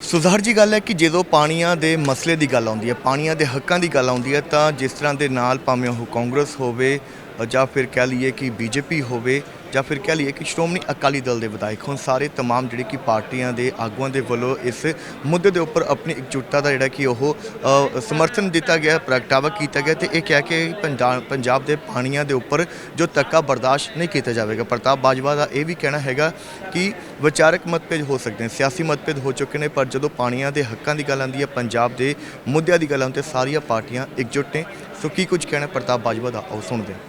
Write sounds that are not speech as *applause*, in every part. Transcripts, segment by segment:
ਸੁਧਾਰ ਜ਼ਾਹਰ ਜੀ, ਗੱਲ ਹੈ ਕਿ ਜਦੋਂ ਪਾਣੀਆਂ ਦੇ ਮਸਲੇ ਦੀ ਗੱਲ ਆਉਂਦੀ ਹੈ, ਪਾਣੀਆਂ ਦੇ ਹੱਕਾਂ ਦੀ ਗੱਲ ਆਉਂਦੀ ਹੈ, ਤਾਂ ਜਿਸ ਤਰ੍ਹਾਂ ਦੇ ਨਾਲ ਭਾਵੇਂ ਉਹ ਕਾਂਗਰਸ ਹੋਵੇ ਜਾਂ ਫਿਰ ਕਹਿ ਲਈਏ ਕਿ ਬੀਜੇਪੀ ਹੋਵੇ ਜਾਂ ਫਿਰ ਕਹਿ ਲਈਏ ਕਿ ਸ਼੍ਰੋਮਣੀ ਅਕਾਲੀ ਦਲ ਦੇ ਵਿਧਾਇਕ ਹੁਣ ਸਾਰੇ तमाम ਜਿਹੜੇ ਕਿ ਪਾਰਟੀਆਂ ਦੇ ਆਗੂਆਂ ਦੇ ਵੱਲੋਂ ਇਸ ਮੁੱਦੇ ਦੇ ਉੱਪਰ ਆਪਣੀ ਇਕਜੁੱਟਤਾ ਦਾ ਜਿਹੜਾ ਕਿ ਉਹ ਅ, ਸਮਰਥਨ ਦਿੱਤਾ ਗਿਆ ਪ੍ਰਗਟਾਵਾ ਕੀਤਾ ਗਿਆ ਤੇ ਇਹ ਕਹਿ ਕੇ ਪੰਜਾਬ ਪੰਜਾਬ ਦੇ ਪਾਣੀਆਂ ਦੇ ਉੱਪਰ ਜੋ ਤੱਕਾ ਬਰਦਾਸ਼ਤ ਨਹੀਂ ਕੀਤਾ ਜਾਵੇਗਾ ਪ੍ਰਤਾਪ ਬਾਜਵਾ ਦਾ ਇਹ ਵੀ ਕਹਿਣਾ ਹੈਗਾ ਕਿ ਵਿਚਾਰਕ ਮਤਭੇਦ ਹੋ ਸਕਦੇ ਨੇ ਸਿਆਸੀ ਮਤਭੇਦ ਹੋ ਚੁੱਕੇ ਨੇ ਪਰ ਜਦੋਂ ਪਾਣੀਆਂ ਦੇ ਹੱਕਾਂ ਦੀ ਗੱਲ ਆਉਂਦੀ ਹੈ ਪੰਜਾਬ ਦੇ ਮੁੱਦਿਆਂ ਦੀ ਗੱਲ ਆਉਂਦੀ ਹੈ ਸਾਰੀਆਂ ਪਾਰਟੀਆਂ ਇਕਜੁੱਟ ਨੇ ਸੋ ਕੀ ਕੁਝ ਕਹਿਣਾ ਪ੍ਰਤਾਪ ਬਾਜਵਾ ਦਾ ਆਓ ਸੁਣਦੇ ਹਾਂ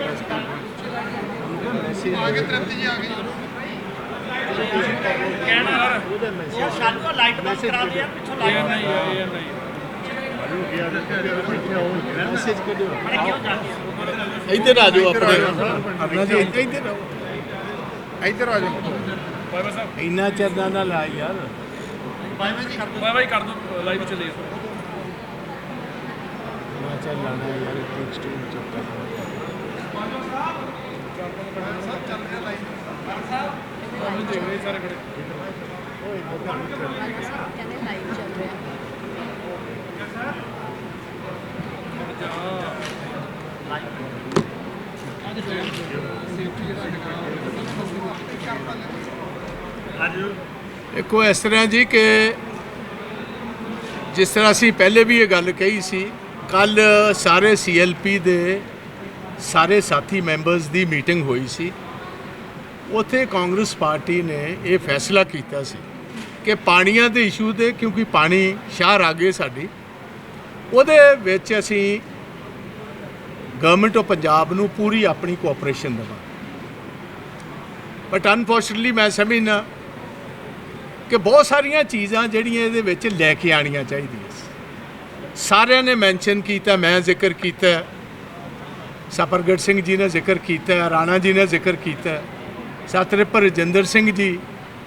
ਆ ਜਾਓ ਆ ਜਾਓ ਆ ਜਾਓ ਸਾਨੂੰ ਕੋ ਲਾਈਟ ਬੰਦ ਕਰਾ ਦਿਆ ਪਿੱਛੋਂ ਲਾਈਟ ਇੱਧਰ ਆ ਜਾਓ। ਆਪਣੇ ਆਪਣਾ ਜੀ ਇੱਧਰ ਆਓ ਇੱਧਰ ਆ ਜਾਓ ਇੰਨਾ ਚਿਰ ਦਾ ਨਾ ਲਾ ਯਾਰ ਬਾਈ ਬਾਈ ਕਰ ਦੋ ਲਾਈਵ ਚੱਲੇ ਇੰਨਾ ਚਿਰ ਲਾਣਾ ਯਾਰ ਟੈਕਸਟ ਨੂੰ ਚੱਕਰ। ਕਹਿੰਦੇ ਲਾਈਵ ਚੱਲ ਰਿਹਾ ਦੇਖੋ, ਇਸ ਤਰ੍ਹਾਂ ਜੀ ਕਿ ਜਿਸ ਤਰ੍ਹਾਂ ਅਸੀਂ ਪਹਿਲੇ ਵੀ ਇਹ ਗੱਲ ਕਹੀ ਸੀ ਕੱਲ ਸਾਰੇ ਸੀਐਲਪੀ ਦੇ ਸਾਰੇ ਸਾਥੀ ਮੈਂਬਰਸ ਦੀ ਮੀਟਿੰਗ ਹੋਈ ਸੀ। ਉੱਥੇ ਕਾਂਗਰਸ ਪਾਰਟੀ ਨੇ ਇਹ ਫੈਸਲਾ ਕੀਤਾ ਸੀ ਕਿ ਪਾਣੀਆਂ ਦੇ ਇਸ਼ੂ 'ਤੇ, ਕਿਉਂਕਿ ਪਾਣੀ ਸ਼ਹਿਰ ਆ ਗਏ ਸਾਡੀ, ਉਹਦੇ ਵਿੱਚ ਅਸੀਂ ਗਵਰਨਮੈਂਟ ਆਫ ਪੰਜਾਬ ਨੂੰ ਪੂਰੀ ਆਪਣੀ ਕੋਆਪਰੇਸ਼ਨ ਦੇਵਾਂ ਬਟ ਅਨਫੋਰਚੂਨਟਲੀ ਮੈਂ ਸਮਝਣਾ ਕਿ ਬਹੁਤ ਸਾਰੀਆਂ ਚੀਜ਼ਾਂ ਜਿਹੜੀਆਂ ਇਹਦੇ ਵਿੱਚ ਲੈ ਕੇ ਆਣੀਆਂ ਚਾਹੀਦੀਆਂ ਸਾਰਿਆਂ ਨੇ ਮੈਂਸ਼ਨ ਕੀਤਾ, ਮੈਂ ਜ਼ਿਕਰ ਕੀਤਾ। ਸਪਰਗੜ ਸਿੰਘ ਜੀ ਨੇ ਜ਼ਿਕਰ ਕੀਤਾ, ਰਾਣਾ ਜੀ ਨੇ ਜ਼ਿਕਰ ਕੀਤਾ, ਸਤਰਿਪਰ ਰਜਿੰਦਰ ਸਿੰਘ ਜੀ,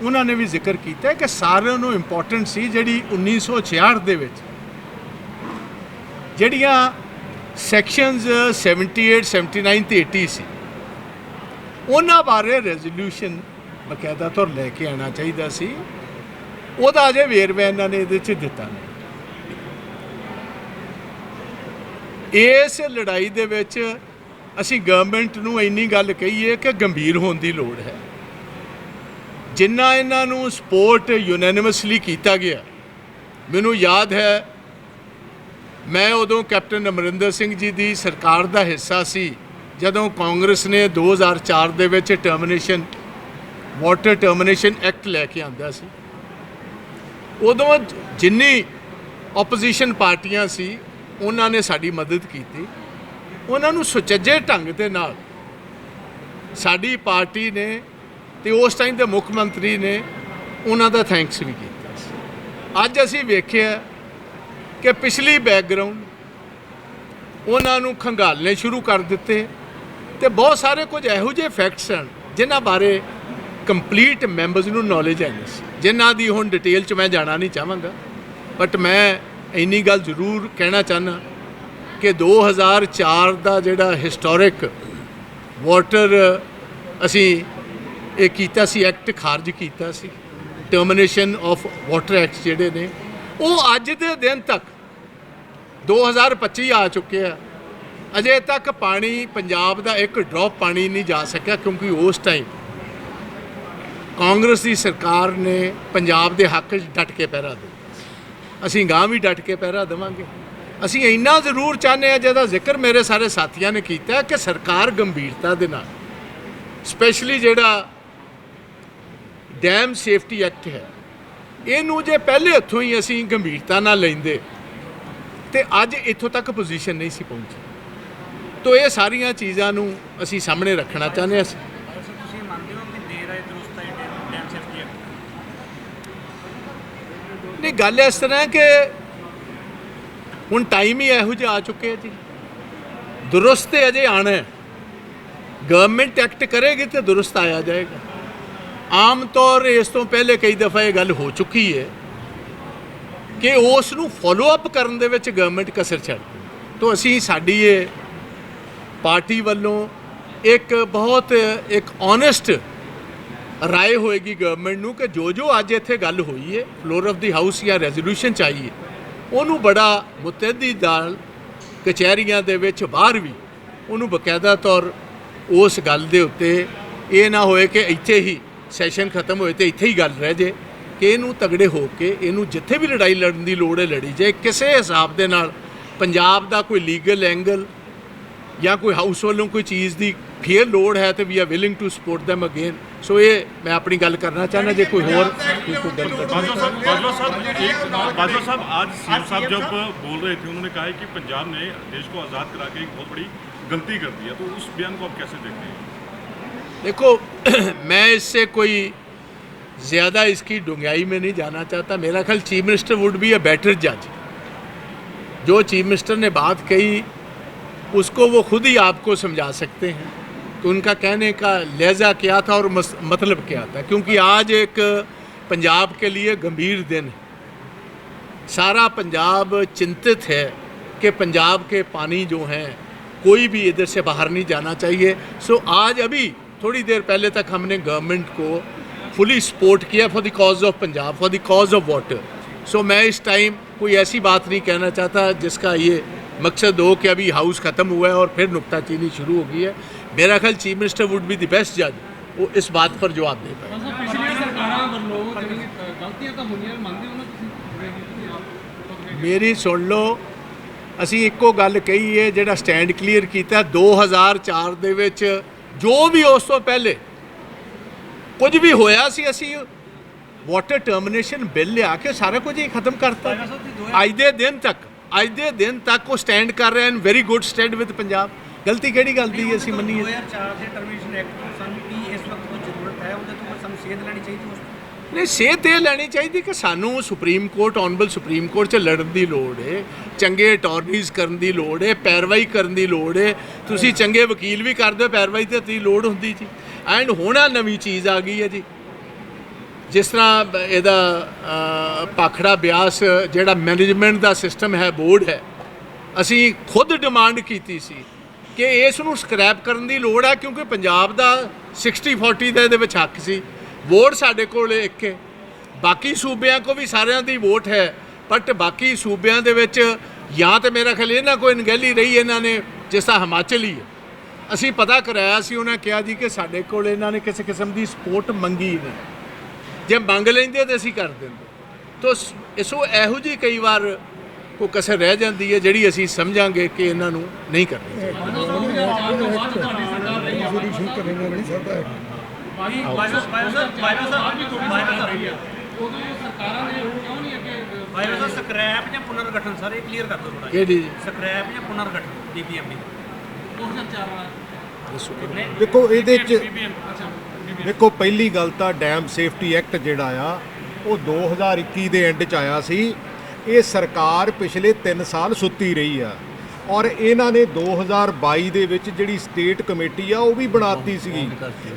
ਉਹਨਾਂ ਨੇ ਵੀ ਜ਼ਿਕਰ ਕੀਤਾ ਕਿ ਸਾਰਿਆਂ ਨੂੰ ਇੰਪੋਰਟੈਂਟ ਸੀ ਜਿਹੜੀ 1966 ਦੇ ਵਿੱਚ। ਜਿਹੜੀਆਂ ਸੈਕਸ਼ਨਸ 78 79 ਤੇ 80 ਸੀ, ਉਹਨਾਂ ਬਾਰੇ ਰੈਜ਼ੋਲੂਸ਼ਨ ਬਕਾਇਦਾ ਤੌਰ ਲੈ ਕੇ ਆਣਾ ਚਾਹੀਦਾ ਸੀ। ਉਹਦਾ ਅਜੇ ਵੇਰਵਾ ਇਹਨਾਂ ਨੇ ਇਹਦੇ 'ਚ ਦਿੱਤਾ ਨਹੀਂ। ਇਸ ਲੜਾਈ ਦੇ ਵਿੱਚ ਅਸੀਂ ਗਵਰਨਮੈਂਟ ਨੂੰ ਇੰਨੀ ਗੱਲ ਕਹੀਏ ਕਿ ਗੰਭੀਰ ਹੋਣ ਦੀ ਲੋੜ ਹੈ। ਜਿੰਨਾ ਇਹਨਾਂ ਨੂੰ ਸਪੋਰਟ ਯੂਨੈਨਿਮਸਲੀ ਕੀਤਾ ਗਿਆ, ਮੈਨੂੰ ਯਾਦ ਹੈ, ਮੈਂ ਉਦੋਂ ਕੈਪਟਨ ਅਮਰਿੰਦਰ ਸਿੰਘ ਜੀ ਦੀ ਸਰਕਾਰ ਦਾ ਹਿੱਸਾ ਸੀ, ਜਦੋਂ ਕਾਂਗਰਸ ਨੇ 2004 ਦੇ ਵਿੱਚ ਟਰਮੀਨੇਸ਼ਨ ਵਾਟਰ ਟਰਮੀਨੇਸ਼ਨ ਐਕਟ ਲੈ ਕੇ ਆਂਦਾ ਸੀ। ਉਦੋਂ ਜਿੰਨੀ ਆਪੋਜੀਸ਼ਨ ਪਾਰਟੀਆਂ ਸੀ, ਉਹਨਾਂ ਨੇ ਸਾਡੀ ਮਦਦ ਕੀਤੀ। ਉਹਨਾਂ ਨੂੰ ਸੁਚੱਜੇ ਢੰਗ ਦੇ ਨਾਲ ਸਾਡੀ ਪਾਰਟੀ ਨੇ ਤੇ ਉਸ ਟਾਈਮ ਦੇ ਮੁੱਖ ਮੰਤਰੀ ਨੇ ਉਹਨਾਂ ਦਾ ਥੈਂਕਸ ਵੀ ਕੀਤਾ ਅੱਜ ਅਸੀਂ ਵੇਖਿਆ ਕਿ ਪਿਛਲੀ ਬੈਕਗ੍ਰਾਉਂਡ ਉਹਨਾਂ ਨੂੰ ਖੰਗਾਲਨੇ ਸ਼ੁਰੂ ਕਰ ਦਿੱਤੇ ਤੇ ਬਹੁਤ ਸਾਰੇ ਕੁਝ ਇਹੋ ਜਿਹੇ ਫੈਕਟਸ ਹਨ ਜਿਨ੍ਹਾਂ ਬਾਰੇ ਕੰਪਲੀਟ ਮੈਂਬਰਸ ਨੂੰ ਨੌਲੇਜ ਹੈ ਨਹੀਂ ਸੀ। ਜਿਨ੍ਹਾਂ ਦੀ ਹੁਣ ਡਿਟੇਲ 'ਚ ਮੈਂ ਜਾਣਾ ਨਹੀਂ ਚਾਹਾਂਗਾ ਬਟ ਮੈਂ ਇੰਨੀ ਗੱਲ ਜ਼ਰੂਰ ਕਹਿਣਾ ਚਾਹਨਾ ਕਿ 2004 ਦਾ ਜਿਹੜਾ ਹਿਸਟੋਰਿਕ ਵਾਟਰ ਅਸੀਂ ਇਹ ਕੀਤਾ ਸੀ ਐਕਟ ਖਾਰਜ ਕੀਤਾ ਸੀ ਟਰਮੀਨੇਸ਼ਨ ਆਫ ਵਾਟਰ ਐਕਟ ਜਿਹੜੇ ਨੇ, ਉਹ ਅੱਜ ਦੇ ਦਿਨ ਤੱਕ 2025 ਆ ਚੁੱਕੇ ਆ। ਅਜੇ ਤੱਕ ਪਾਣੀ ਪੰਜਾਬ ਦਾ ਇੱਕ ਡ੍ਰੌਪ ਪਾਣੀ ਨਹੀਂ ਜਾ ਸਕਿਆ, ਕਿਉਂਕਿ ਉਸ ਟਾਈਮ ਕਾਂਗਰਸ ਦੀ ਸਰਕਾਰ ਨੇ ਪੰਜਾਬ ਦੇ ਹੱਕ 'ਚ ਡਟ ਕੇ ਪਹਿਰਾ ਦਿੱਤਾ। ਅਸੀਂ ਗਾਂ ਵੀ ਡਟ ਕੇ ਪਹਿਰਾ ਦੇਵਾਂਗੇ। ਅਸੀਂ ਇੰਨਾ ਜ਼ਰੂਰ ਚਾਹੁੰਦੇ ਆ ਜਿਹਦਾ ਜ਼ਿਕਰ ਮੇਰੇ ਸਾਰੇ ਸਾਥੀਆਂ ਨੇ ਕੀਤਾ ਕਿ ਸਰਕਾਰ ਗੰਭੀਰਤਾ ਦੇ ਨਾਲ ਸਪੈਸ਼ਲੀ ਜਿਹੜਾ ਡੈਮ ਸੇਫਟੀ ਐਕਟ ਹੈ, ਇਹਨੂੰ ਜੇ ਪਹਿਲੇ ਹੱਥੋਂ ਹੀ ਅਸੀਂ ਗੰਭੀਰਤਾ ਨਾਲ ਲੈਂਦੇ, ਤੇ ਅੱਜ ਇੱਥੋਂ ਤੱਕ ਪੋਜੀਸ਼ਨ ਨਹੀਂ ਸੀ ਪਹੁੰਚੀ। ਤੋ ਇਹ ਸਾਰੀਆਂ ਚੀਜ਼ਾਂ ਨੂੰ ਅਸੀਂ ਸਾਹਮਣੇ ਰੱਖਣਾ ਚਾਹੁੰਦੇ ਹਾਂ। ਤੁਸੀਂ ਮੰਨਦੇ ਹੋ ਕਿ ਦੇਰ ਆਏ ਦਰੁਸਤ ਹੈ ਡੈਮ ਸੇਫਟੀ ਐਕਟ ਨਹੀਂ, ਗੱਲ ਇਸ ਤਰ੍ਹਾਂ ਕਿ ਹੁਣ ਟਾਈਮ ਹੀ ਇਹੋ ਜਿਹਾ ਆ ਚੁੱਕਿਆ ਜੀ। ਦੁਰਸਤ ਅਜੇ ਆਣਾ ਹੈ। ਗਵਰਨਮੈਂਟ ਐਕਟ ਕਰੇਗੀ ਤੇ ਦੁਰਸਤ ਆਇਆ ਜਾਏਗਾ। ਆਮ ਤੌਰ ਇਸ ਤੋਂ ਪਹਿਲੇ ਕਈ ਦਫਾ ਇਹ ਗੱਲ ਹੋ ਚੁੱਕੀ ਹੈ ਕਿ ਉਸ ਨੂੰ ਫੋਲੋ ਅਪ ਕਰਨ ਦੇ ਵਿੱਚ ਗਵਰਨਮੈਂਟ ਕਸਰ ਛੱਡ ਤੋਂ ਅਸੀਂ ਸਾਡੀ ਇਹ ਪਾਰਟੀ ਵੱਲੋਂ ਇੱਕ ਬਹੁਤ ਇੱਕ ਓਨੈਸਟ ਰਾਏ ਹੋਏਗੀ ਗਵਰਨਮੈਂਟ ਨੂੰ ਕਿ ਜੋ ਜੋ ਅੱਜ ਇੱਥੇ ਗੱਲ ਹੋਈ ਹੈ ਫਲੋਰ ਆਫ ਦੀ ਹਾਊਸ ਜਾਂ ਰੈਜ਼ੋਲੂਸ਼ਨ ਚਾਹੀਏ। ਉਹਨੂੰ ਬੜਾ ਮੁਤੱਦੀ ਨਾਲ ਕਚਹਿਰੀਆਂ ਦੇ ਵਿੱਚ ਬਾਹਰ ਵੀ ਉਹਨੂੰ ਬਕਾਇਦਾ ਤੌਰ ਉਸ ਗੱਲ ਦੇ ਉੱਤੇ ਇਹ ਨਾ ਹੋਏ ਕਿ ਇੱਥੇ ਹੀ ਸੈਸ਼ਨ ਖਤਮ ਹੋਏ ਤੇ ਇੱਥੇ ਹੀ ਗੱਲ ਰਹਿ ਜੇ ਕਿ ਇਹਨੂੰ ਤਗੜੇ ਹੋ ਕੇ ਇਹਨੂੰ ਜਿੱਥੇ ਵੀ ਲੜਾਈ ਲੜਨ ਦੀ ਲੋੜ ਹੈ ਲੜੀ ਜਾਏ ਕਿਸੇ ਹਿਸਾਬ ਦੇ ਨਾਲ ਪੰਜਾਬ ਦਾ ਕੋਈ ਲੀਗਲ ਐਂਗਲ ਜਾਂ ਕੋਈ ਹਾਊਸ ਵੱਲੋਂ ਕੋਈ ਚੀਜ਼ ਦੀ ਫੇਰ ਲੋੜ ਹੈ ਤੇ we are willing to support them again ਸੋ ਇਹ ਮੈਂ ਆਪਣੀ ਗੱਲ ਕਰਨਾ ਚਾਹੁੰਦਾ ਜੇ ਕੋਈ ਹੋਰ ਕੋਈ ਕੋਈ ਗੱਲ ਕਰਨੀ बाजवा साहब बाजवा साहब एक बाजवा साहब आज सीएम साहब जब बोल रहे थे उन्होंने कहा है कि पंजाब ने देश को आज़ाद करा के एक बहुत बड़ी गलती कर दी है तो उस बयान को आप कैसे देखते हैं देखो *clears throat* मैं इससे कोई ज़्यादा इसकी डुंगाई में नहीं जाना चाहता मेरा ख्याल chief minister would be a better जज जो चीफ मिनिस्टर ने बात कही उसको वो खुद ही आपको समझा सकते हैं कि उनका कहने का लहजा क्या था और मतलब क्या था? क्योंकि आज एक पंजाब के लिए गंभीर दिन है। सारा पंजाब चिंतित है कि पंजाब के पानी जो हैं, कोई भी इधर से बाहर नहीं जाना चाहिए। सो आज अभी थोड़ी देर पहले तक हमने गवर्नमेंट को फुली सपोर्ट किया for the cause of Punjab for the cause of water so मैं इस टाइम कोई ऐसी बात नहीं कहना चाहता जिसका ये मकसद हो कि अभी हाउस ख़त्म हुआ है और फिर नुकताचीनी शुरू हो गई है मेरा ख्याल chief minister would be the best जज वो इस बात पर जवाब दे पाए ਸਰ ਪਿਛਲੀਆਂ ਸਰਕਾਰਾਂ ਵੱਲੋਂ ਜਿਹੜੀ ਅ, ਗਲਤੀਆਂ ਤਾਂ ਹੋਈਆਂ ਮੰਨਦੇ ਹੋ ਨਾ ਤੁਸੀਂ ਮੇਰੀ ਸੁਣ ਲਓ ਅਸੀਂ ਇੱਕੋ ਗੱਲ ਕਹੀ ਹੈ ਜਿਹੜਾ ਸਟੈਂਡ ਕਲੀਅਰ ਕੀਤਾ 2004 ਦੇ ਵਿੱਚ ਜੋ ਵੀ ਉਸ ਤੋਂ ਪਹਿਲੇ ਕੁਝ ਵੀ ਹੋਇਆ ਸੀ ਅਸੀਂ ਵਾਟਰ ਟਰਮੀਨੇਸ਼ਨ ਬਿੱਲ ਲਿਆ ਕੇ ਸਾਰਾ ਕੁਝ ਹੀ ਖਤਮ ਕਰਤਾ ਅੱਜ ਦੇ ਦਿਨ ਤੱਕ ਅੱਜ ਦੇ ਦਿਨ ਤੱਕ ਉਹ ਸਟੈਂਡ ਕਰ ਰਹੇ ਹਨ very good stand with Punjab. ਗਲਤੀ ਕਿਹੜੀ ਗੱਲ ਦੀ ਅਸੀਂ ਮੰਨੀਏ? 2004 ਦੇ ਟਰਮੀਨੇਸ਼ਨ ਐਕਟ ਤੋਂ ਸਾਨੂੰ ਕੀ ਇਸ ਵਕਤ ਕੋਈ ਜ਼ਰੂਰਤ ਹੈ? ਉਹਦੇ ਤੋਂ ਸਾਨੂੰ ਸੇਧ ਲੈਣੀ ਚਾਹੀਦੀ ਉਸ ਤੋਂ? ਨਹੀਂ ਸੇਧ ਇਹ ਲੈਣੀ ਚਾਹੀਦੀ ਕਿ ਸਾਨੂੰ supreme court honourable supreme court 'ਚ ਲੜਨ ਦੀ ਲੋੜ ਹੈ ਚੰਗੇ ਅਟਾਰਨੀਜ਼ ਕਰਨ ਦੀ ਲੋੜ ਹੈ ਪੈਰਵਾਈ ਕਰਨ ਦੀ ਲੋੜ ਹੈ ਤੁਸੀਂ ਚੰਗੇ ਵਕੀਲ ਵੀ ਕਰਦੇ ਹੋ ਪੈਰਵਾਈ ਤੇ ਦੀ ਲੋੜ ਹੁੰਦੀ ਜੀ। ਐਂਡ ਹੁਣ ਨਵੀਂ ਚੀਜ਼ ਆ ਗਈ ਹੈ ਜੀ। ਜਿਸ ਤਰ੍ਹਾਂ ਇਹਦਾ ਅ, ਪਾਖੜਾ ਬਿਆਸ ਜਿਹੜਾ ਮੈਨੇਜਮੈਂਟ ਦਾ ਸਿਸਟਮ ਹੈ ਬੋਰਡ ਹੈ ਅਸੀਂ ਖੁਦ ਡਿਮਾਂਡ ਕੀਤੀ ਸੀ ਕਿ ਇਸ ਨੂੰ ਸਕ੍ਰੈਪ ਕਰਨ ਦੀ ਲੋੜ ਹੈ ਕਿਉਂਕਿ ਪੰਜਾਬ ਦਾ 60 40 ਦਾ ਇਹਦੇ ਵਿੱਚ ਹੱਕ ਸੀ। ਵੋਟ ਸਾਡੇ ਕੋਲ ਇੱਕ ਹੈ। ਬਾਕੀ ਸੂਬਿਆਂ ਕੋ ਵੀ ਸਾਰਿਆਂ ਦੀ ਵੋਟ ਹੈ ਬਟ ਬਾਕੀ ਸੂਬਿਆਂ ਦੇ ਵਿੱਚ ਜਾਂ ਤੇ ਮੇਰਾ ਖਿਆਲ ਇਹਨਾਂ ਕੋਈ ਅਣਗਹਿਲੀ ਰਹੀ ਇਹਨਾਂ ਨੇ ਜਿਸ ਤਰ੍ਹਾਂ ਹਿਮਾਚਲ ਹੀ। ਹੈ ਅਸੀਂ ਪਤਾ ਕਰਾਇਆ ਸੀ ਉਹਨਾਂ ਕਿਹਾ ਜੀ ਕਿ ਸਾਡੇ ਕੋਲ ਇਹਨਾਂ ਨੇ ਕਿਸੇ ਕਿਸਮ ਦੀ ਸਪੋਰਟ ਮੰਗੀ ਨਹੀਂ। ਜੇ ਮੰਗ ਲੈਂਦੇ ਤਾਂ ਅਸੀਂ ਕਰ ਦਿੰਦੇ। ਤੋ ਇਸੋ ਇਹੋ ਜਿਹੀ ਕਈ ਵਾਰ ਕੋ ਕਸਰ ਰਹਿ ਜਾਂਦੀ ਹੈ ਜਿਹੜੀ ਅਸੀਂ ਸਮਝਾਂਗੇ ਕਿ ਇਹਨਾਂ ਨੂੰ ਨਹੀਂ ਕਰਨੀ ਬਾਈ ਵਾਇਰਸ ਵਾਇਰਸ ਵਾਇਰਸ ਵਾਇਰਸ ਉਦੋਂ ਸਰਕਾਰਾਂ ਨੇ ਕਿਉਂ ਨਹੀਂ ਅੱਗੇ ਅ, ਵਾਇਰਸ ਸਕ੍ਰੈਪ ਜਾਂ ਪੁਨਰਗਠਨ ਸਰ ਇਹ ਕਲੀਅਰ ਕਰ ਦਿਓ ਥੋੜਾ ਕਿਹੜੀ ਸਕ੍ਰੈਪ ਜਾਂ ਪੁਨਰਗਠਨ ਡੀਪੀਐਮਡੀ 2004 ਵਾਲਾ ਦੇਖੋ ਇਹਦੇ ਚ ਦੇਖੋ ਪਹਿਲੀ ਗੱਲ ਤਾਂ ਡੈਮ ਸੇਫਟੀ ਐਕਟ ਜਿਹੜਾ ਆ ਉਹ 2021 ਦੇ ਐਂਡ ਚ ਆਇਆ ਸੀ। ਇਹ ਸਰਕਾਰ ਪਿਛਲੇ 3 ਸਾਲ ਸੁੱਤੀ ਰਹੀ ਆ। ਔਰ ਇਹਨਾਂ ਨੇ 2022 ਦੇ ਵਿੱਚ ਜਿਹੜੀ ਸਟੇਟ ਕਮੇਟੀ ਆ ਉਹ ਵੀ ਬਣਾਤੀ ਸੀਗੀ।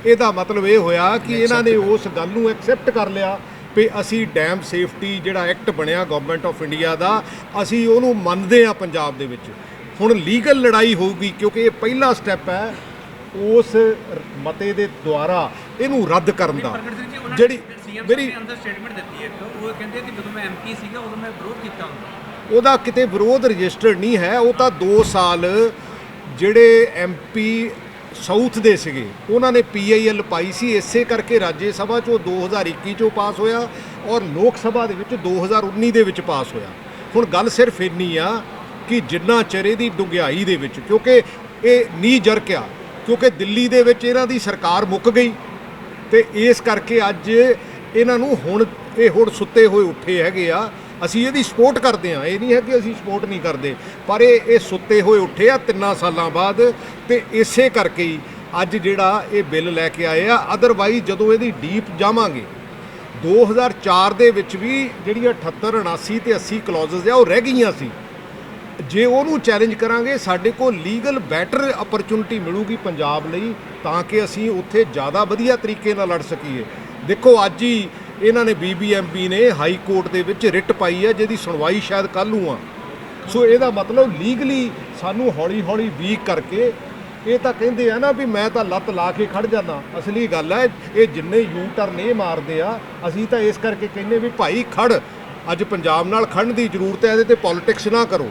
ਇਹਦਾ ਮਤਲਬ ਇਹ ਹੋਇਆ ਕਿ ਇਹਨਾਂ ਨੇ ਉਸ ਗੱਲ ਨੂੰ ਐਕਸੈਪਟ ਕਰ ਲਿਆ ਵੀ ਅਸੀਂ ਡੈਮ ਸੇਫਟੀ ਜਿਹੜਾ ਐਕਟ ਬਣਿਆ ਗਵਰਨਮੈਂਟ ਆਫ ਇੰਡੀਆ ਦਾ ਅਸੀਂ ਉਹਨੂੰ ਮੰਨਦੇ ਆ ਪੰਜਾਬ ਦੇ ਵਿੱਚ। ਹੁਣ ਲੀਗਲ ਲੜਾਈ ਹੋਊਗੀ ਕਿਉਂਕਿ ਇਹ ਪਹਿਲਾ ਸਟੈਪ ਹੈ। ਉਸ ਮਤੇ ਦੇ ਦੁਆਰਾ ਇਹਨੂੰ ਰੱਦ ਕਰਨ ਦਾ। ਜਿਹੜੀ ਮੇਰੀ ਦੇ ਅੰਦਰ ਸਟੇਟਮੈਂਟ ਦਿੱਤੀ ਹੈ। ਉਹ ਕਹਿੰਦੇ ਕਿ ਜਦੋਂ ਮੈਂ ਐਮਪੀ ਸੀਗਾ ਉਦੋਂ ਮੈਂ ਵਿਰੋਧ ਕੀਤਾ ਹੁੰਦਾ। ਉਹਦਾ ਕਿਤੇ ਵਿਰੋਧ ਰਜਿਸਟਰਡ ਨਹੀਂ ਹੈ। ਉਹ ਤਾਂ 2 ਸਾਲ ਜਿਹੜੇ ਐਮਪੀ ਸਾਊਥ ਦੇ ਸੀਗੇ ਉਹਨਾਂ ਨੇ ਪੀਆਈਐਲ ਪਾਈ ਸੀ। ਇਸੇ ਕਰਕੇ ਰਾਜ ਸਭਾ ਚੋਂ 2021 ਚੋਂ ਪਾਸ ਹੋਇਆ ਔਰ ਲੋਕ ਸਭਾ ਦੇ ਵਿੱਚ 2019 ਦੇ ਵਿੱਚ ਪਾਸ ਹੋਇਆ। ਹੁਣ ਗੱਲ ਸਿਰਫ ਇੰਨੀ ਆ ਕਿ ਜਿੰਨਾ ਚਿਰ ਇਹਦੀ ਡੁੰਗਿਆਈ ਦੇ ਵਿੱਚ ਕਿਉਂਕਿ ਇਹ ਨੀ ਜਰਕਿਆ ਕਿਉਂਕਿ ਦਿੱਲੀ ਦੇ ਵਿੱਚ ਇਹਨਾਂ ਦੀ ਸਰਕਾਰ ਮੁੱਕ ਗਈ ਤੇ ਇਸ ਕਰਕੇ ਅੱਜ ਇਹਨਾਂ ਨੂੰ ਹੁਣ ਇਹ ਹੁਣ ਸੁੱਤੇ ਹੋਏ ਉੱਠੇ ਹੈਗੇ ਆ। ਅਸੀਂ ਇਹਦੀ ਸਪੋਰਟ ਕਰਦੇ ਆ ਇਹ ਨਹੀਂ ਹੈ ਕਿ ਅਸੀਂ ਸਪੋਰਟ ਨਹੀਂ ਕਰਦੇ, ਪਰ ਇਹ ਇਹ ਸੁੱਤੇ ਹੋਏ ਉੱਠੇ ਆ ਤਿੰਨਾਂ ਸਾਲਾਂ ਬਾਅਦ ਤੇ ਇਸੇ ਕਰਕੇ ਹੀ ਅੱਜ ਜਿਹੜਾ ਇਹ ਬਿੱਲ ਲੈ ਕੇ ਆਏ ਆ। ਅਦਰਵਾਈਜ਼ ਜਦੋਂ ਇਹਦੀ ਡੀਪ ਜਾਵਾਂਗੇ 2004 ਦੇ ਵਿੱਚ ਵੀ ਜਿਹੜੀਆਂ 78 79 ਤੇ 80 ਕਲੌਜ਼ਸ ਆ ਉਹ ਰਹਿ ਗਈਆਂ ਸੀ। ਜੇ ਉਹਨੂੰ ਚੈਲੰਜ ਕਰਾਂਗੇ, ਸਾਡੇ ਕੋਲ ਲੀਗਲ ਬੈਟਰ ਅਪਰਚੁਨਿਟੀ ਮਿਲੂਗੀ ਪੰਜਾਬ ਲਈ, ਤਾਂ ਕਿ ਅਸੀਂ ਉੱਥੇ ਜ਼ਿਆਦਾ ਵਧੀਆ ਤਰੀਕੇ ਨਾਲ ਲੜ ਸਕੀਏ। ਦੇਖੋ, ਅੱਜ ਹੀ ਇਹਨਾਂ ਨੇ ਬੀਬੀਐਮਬੀ ਨੇ ਹਾਈ ਕੋਰਟ ਦੇ ਵਿੱਚ ਰਿਟ ਪਾਈ ਹੈ, ਜਿਹਦੀ ਸੁਣਵਾਈ ਸ਼ਾਇਦ ਕੱਲ੍ਹ ਨੂੰ ਆ। ਸੋ ਇਹਦਾ ਮਤਲਬ ਲੀਗਲੀ ਸਾਨੂੰ ਹੌਲੀ-ਹੌਲੀ ਵੀਕ ਕਰਕੇ, ਇਹ ਤਾਂ ਕਹਿੰਦੇ ਆ ਨਾ ਵੀ ਮੈਂ ਤਾਂ ਲੱਤ ਲਾ ਕੇ ਖੜ ਜਾਂਦਾ। ਅਸਲੀ ਗੱਲ ਹੈ, ਇਹ ਜਿੰਨੇ ਯੂ ਟਰਨ ਇਹ ਮਾਰਦੇ ਆ, ਅਸੀਂ ਤਾਂ ਇਸ ਕਰਕੇ ਕਹਿੰਦੇ ਵੀ ਭਾਈ ਖੜ ਅੱਜ ਪੰਜਾਬ ਨਾਲ ਖੜਨ ਦੀ ਜ਼ਰੂਰਤ ਹੈ, ਇਹਦੇ ਤੇ ਪੋਲਿਟਿਕਸ ਨਾ ਕਰੋ।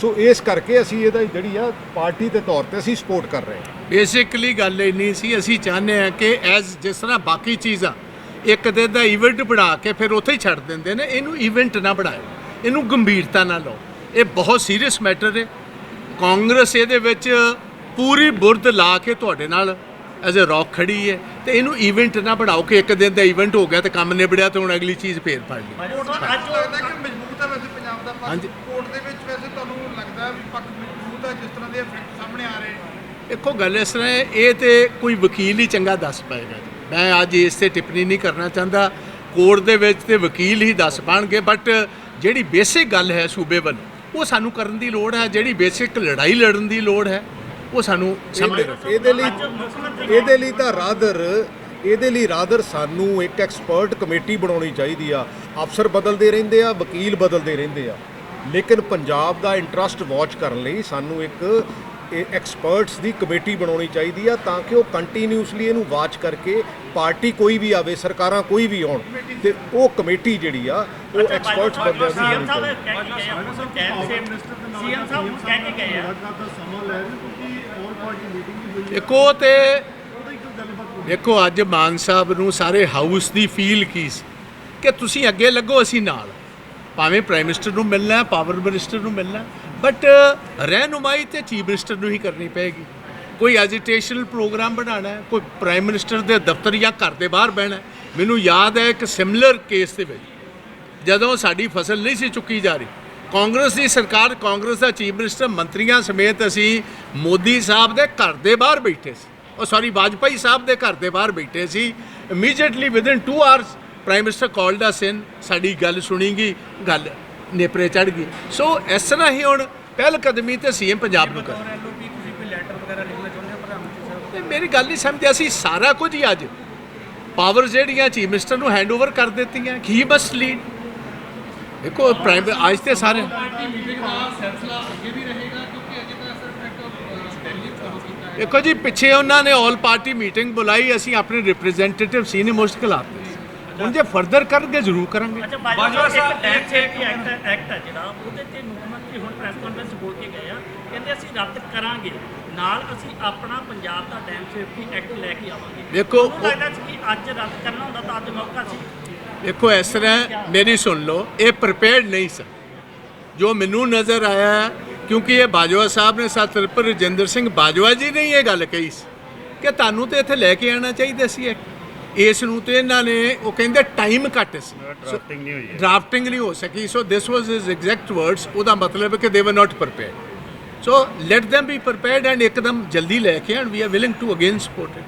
ਸੋ ਇਸ ਕਰਕੇ ਅਸੀਂ ਇਹਦਾ ਜਿਹੜੀ ਆ ਪਾਰਟੀ ਦੇ ਤੌਰ ਤੇ ਅਸੀਂ ਸਪੋਰਟ ਕਰ ਰਹੇ ਹਾਂ। ਬੇਸਿਕਲੀ ਗੱਲ ਇੰਨੀ ਸੀ ਅਸੀਂ ਚਾਹੁੰਦੇ ਹਾਂ ਕਿ ਐਜ਼ ਜਿਸ ਤਰ੍ਹਾਂ ਬਾਕੀ ਚੀਜ਼ਾਂ ਇੱਕ ਦਿਨ ਦਾ ਇਵੈਂਟ ਬਣਾ ਕੇ ਫਿਰ ਉੱਥੇ ਹੀ ਛੱਡ ਦਿੰਦੇ ਨੇ ਇਹਨੂੰ ਇਵੈਂਟ ਨਾ ਬਣਾਓ ਇਹਨੂੰ ਗੰਭੀਰਤਾ ਨਾਲ ਲਓ। ਇਹ ਬਹੁਤ ਸੀਰੀਅਸ ਮੈਟਰ ਹੈ ਕਾਂਗਰਸ ਇਹਦੇ ਵਿੱਚ ਪੂਰੀ ਬੁਰਦ ਲਾ ਕੇ ਤੁਹਾਡੇ ਨਾਲ ਐਜ਼ ਅ ਰੌਕ ਖੜੀ ਹੈ ਤੇ ਇਹਨੂੰ ਇਵੈਂਟ ਨਾ ਬਣਾਓ ਕਿ ਇੱਕ ਦਿਨ ਦਾ ਇਵੈਂਟ ਹੋ ਗਿਆ ਤੇ ਕੰਮ ਨਿਬੜਿਆ ਤੇ ਹੁਣ ਅਗਲੀ ਚੀਜ਼ ਫੇਰ ਫੜ ਲਈ। ਲੱਗਦਾ ਕਿ ਮਜ਼ਬੂਤ ਹੈ ਵੈਸੇ ਪੰਜਾਬ ਦਾ ਪੱਖ ਹਾਂਜੀ। ਕੋਰਟ ਦੇ ਵਿੱਚ ਵੈਸੇ ਤੁਹਾਨੂੰ ਲੱਗਦਾ ਵੀ ਪੱਖ ਮਜ਼ਬੂਤ ਹੈ ਜਿਸ ਤਰ੍ਹਾਂ ਦੇ ਫੈਕਟ ਸਾਹਮਣੇ ਆ ਰਹੇ ਦੇਖੋ ਗੱਲ ਇਸ ਤਰ੍ਹਾਂ ਇਹ ਤੇ ਕੋਈ ਵਕੀਲ ਹੀ ਚੰਗਾ ਦੱਸ ਪਾਏਗਾ ਮੈਂ ਅੱਜ ਇਸ ਤੇ ਟਿੱਪਣੀ ਨਹੀਂ ਕਰਨਾ ਚਾਹੁੰਦਾ। ਕੋਰਟ ਦੇ ਵਿੱਚ ਤੇ ਵਕੀਲ ਹੀ ਦੱਸ ਪਾਣਗੇ ਬਟ ਜਿਹੜੀ ਬੇਸਿਕ ਗੱਲ ਹੈ ਸੂਬੇ ਵੱਲ ਉਹ ਸਾਨੂੰ ਕਰਨ ਦੀ ਲੋੜ ਹੈ। ਜਿਹੜੀ ਬੇਸਿਕ ਲੜਾਈ ਲੜਨ ਦੀ ਲੋੜ ਹੈ ਉਹ ਸਾਨੂੰ ਸਾਹਮਣੇ ਰੱਖੋ। ਇਹਦੇ ਲਈ ਇਹਦੇ ਲਈ ਤਾਂ ਰਾਦਰ ਇਹਦੇ ਲਈ ਰਾਦਰ ਸਾਨੂੰ ਇੱਕ ਐਕਸਪਰਟ ਕਮੇਟੀ ਬਣਾਉਣੀ ਚਾਹੀਦੀ ਆ। ਅਫਸਰ ਬਦਲਦੇ ਰਹਿੰਦੇ ਆ ਵਕੀਲ ਬਦਲਦੇ ਰਹਿੰਦੇ ਆ। ਲੇਕਿਨ ਪੰਜਾਬ ਦਾ ਇੰਟਰਸਟ ਵਾਚ ਕਰਨ ਲਈ ਸਾਨੂੰ ਇੱਕ ਐਕਸਪਰਟਸ ਦੀ ਕਮੇਟੀ ਬਣਾਉਣੀ ਚਾਹੀਦੀ ਆ ਤਾਂ ਕਿ ਉਹ ਕੰਟੀਨਿਊਸਲੀ ਇਹਨੂੰ ਵਾਚ ਕਰਕੇ ਪਾਰਟੀ ਕੋਈ ਵੀ ਆਵੇ ਸਰਕਾਰਾਂ ਕੋਈ ਵੀ ਆਉਣ ਤੇ ਉਹ ਕਮੇਟੀ ਜਿਹੜੀ ਆ ਉਹ ਐਕਸਪਰਟਸ ਬੰਦਿਆਂ ਦੀ ਸੀਐਮ ਸਾਹਿਬ ਕਹਿ ਕੇ ਗਏ ਆ। ਦੇਖੋ ਤੇ ਦੇਖੋ ਅੱਜ ਮਾਨ ਸਾਹਿਬ ਨੂੰ ਸਾਰੇ ਹਾਊਸ ਦੀ ਫੀਲ ਕੀ ਸੀ? ਕਿ ਤੁਸੀਂ ਅੱਗੇ ਲੱਗੋ ਅਸੀਂ ਨਾਲ। ਭਾਵੇਂ ਪ੍ਰਾਈਮ ਮਿਨਿਸਟਰ ਨੂੰ ਮਿਲਣਾ ਹੈ ਪਾਵਰ ਮਿਨਿਸਟਰ ਨੂੰ ਮਿਲਣਾ ਬਟ ਰਹਿਨੁਮਾਈ ਤੇ ਚੀਫ ਮਿਨਿਸਟਰ ਨੂੰ ਹੀ ਕਰਨੀ ਪਏਗੀ। ਕੋਈ ਐਜੀਟੇਸ਼ਨਲ ਪ੍ਰੋਗਰਾਮ ਬਣਾਉਣਾ ਹੈ, ਕੋਈ ਪ੍ਰਾਈਮ ਮਿਨਿਸਟਰ ਦੇ ਦਫ਼ਤਰ ਜਾਂ ਘਰ ਦੇ ਬਾਹਰ ਬਹਿਣਾ ਮੈਨੂੰ ਯਾਦ ਹੈ ਇੱਕ ਸਿਮਿਲਰ ਕੇਸ ਦੇ ਵਿੱਚ। ਜਦੋਂ ਸਾਡੀ ਫਸਲ ਨਹੀਂ ਸੀ ਚੁੱਕੀ ਜਾ ਰਹੀ, ਕਾਂਗਰਸ ਦੀ ਸਰਕਾਰ, ਕਾਂਗਰਸ ਦਾ ਚੀਫ ਮਿਨਿਸਟਰ ਮੰਤਰੀਆਂ ਸਮੇਤ ਅਸੀਂ ਮੋਦੀ ਸਾਹਿਬ ਦੇ ਘਰ ਦੇ ਬਾਹਰ ਬੈਠੇ ਸੀ। ਉਹ ਸੌਰੀ ਵਾਜਪਾਈ ਸਾਹਿਬ ਦੇ ਘਰ ਦੇ ਬਾਹਰ ਬੈਠੇ ਸੀ immediately within 2 hours prime minister called us in ਸਾਡੀ ਗੱਲ ਸੁਣੀਗੀ ਗੱਲ ਨੇਪਰੇ ਚੜ ਗਈ ਸੋ ਇਸ ਤਰ੍ਹਾਂ ਹੀ ਹੁਣ ਪਹਿਲ ਕਦਮੀ ਤੇ ਸੀਐਮ ਪੰਜਾਬ ਨੂੰ ਕਰ ਮੇਰੀ ਗੱਲ ਨਹੀਂ ਸਮਝਿਆ ਅਸੀਂ ਸਾਰਾ ਕੁਝ ਹੀ ਅੱਜ। ਪਾਵਰ ਜਿਹੜੀਆਂ ਚੀਫ ਮਿਨਿਸਟਰ ਨੂੰ ਹੈਂਡਓਵਰ ਕਰ ਦਿੱਤੀਆਂ ਹੀ ਮਸਟ ਲੀਡ ਦੇਖੋ ਪ੍ਰਾਈਮ ਅੱਜ ਤੇ ਸਾਰੇ ਦਾ ਦੇਖੋ ਜੀ ਪਿੱਛੇ ਉਹਨਾਂ ਨੇ ਆਲ ਪਾਰਟੀ ਮੀਟਿੰਗ ਬੁਲਾਈ ਅਸੀਂ ਆਪਣੇ ਰਿਪਰੈਜ਼ੈਂਟੇਟਿਵ ਸੀਨੀਅਰ ਮੋਸਟ ਖਿਲਾਫ। ਹੁਣ ਜੇ ਫਰਦਰ ਕਰਨਗੇ ਜ਼ਰੂਰ ਕਰਾਂਗੇ ਅੱਛਾ Bajwa Sahib dam safety act act ਹੈ ਜਿਹੜਾ ਉਹਦੇ ਤੇ ਮੁੱਖ ਮੰਤਰੀ ਹੁਣ ਪ੍ਰੈਸ ਕਾਨਫਰੰਸ ਬੋਲ ਕੇ ਗਏ ਆ। ਕਹਿੰਦੇ ਅਸੀਂ ਰੱਦ ਕਰਾਂਗੇ ਨਾਲ ਅਸੀਂ ਆਪਣਾ ਪੰਜਾਬ ਦਾ ਡੈਮ ਸੇਫਟੀ ਐਕਟ ਲੈ ਕੇ ਆਵਾਂਗੇ। ਦੇਖੋ, ਲੱਗਦਾ ਸੀ ਕਿ ਅੱਜ ਰੱਦ ਕਰਨਾ ਹੁੰਦਾ ਤਾਂ ਅੱਜ ਮੌਕਾ ਸੀ? ਦੇਖੋ ਇਸ ਤਰ੍ਹਾਂ ਮੇਰੀ ਸੁਣ ਲਓ ਇਹ ਪ੍ਰਿਪੇਅਰਡ ਨਹੀਂ ਸਨ ਜੋ ਮੈਨੂੰ ਨਜ਼ਰ ਆਇਆ ਕਿਉਂਕਿ ਇਹ ਬਾਜਵਾ ਸਾਹਿਬ ਨੇ ਸਤਿਰਪੁਰ ਰਜਿੰਦਰ ਸਿੰਘ ਬਾਜਵਾ ਜੀ ਨੇ ਇਹ ਗੱਲ ਕਹੀ ਸੀ। ਕਿ ਤੁਹਾਨੂੰ ਤੇ ਇੱਥੇ ਲੈ ਕੇ ਆਉਣਾ ਚਾਹੀਦਾ ਸੀ ਇਹ। ਇਸ ਨੂੰ ਤੇ ਇਹਨਾਂ ਨੇ ਉਹ ਕਹਿੰਦੇ ਟਾਈਮ ਘੱਟ ਸੀ। ਡਰਾਫਟਿੰਗ ਨਹੀਂ ਹੋਈ ਡਰਾਫਟਿੰਗ ਨਹੀਂ ਹੋ ਸਕੀ। So this was his exact words ਉਹਦਾ ਮਤਲਬ ਹੈ ਕਿ they were not prepared so let them be prepared and ਇੱਕਦਮ ਜਲਦੀ ਲੈ ਕੇ ਆਣ we are willing to again support it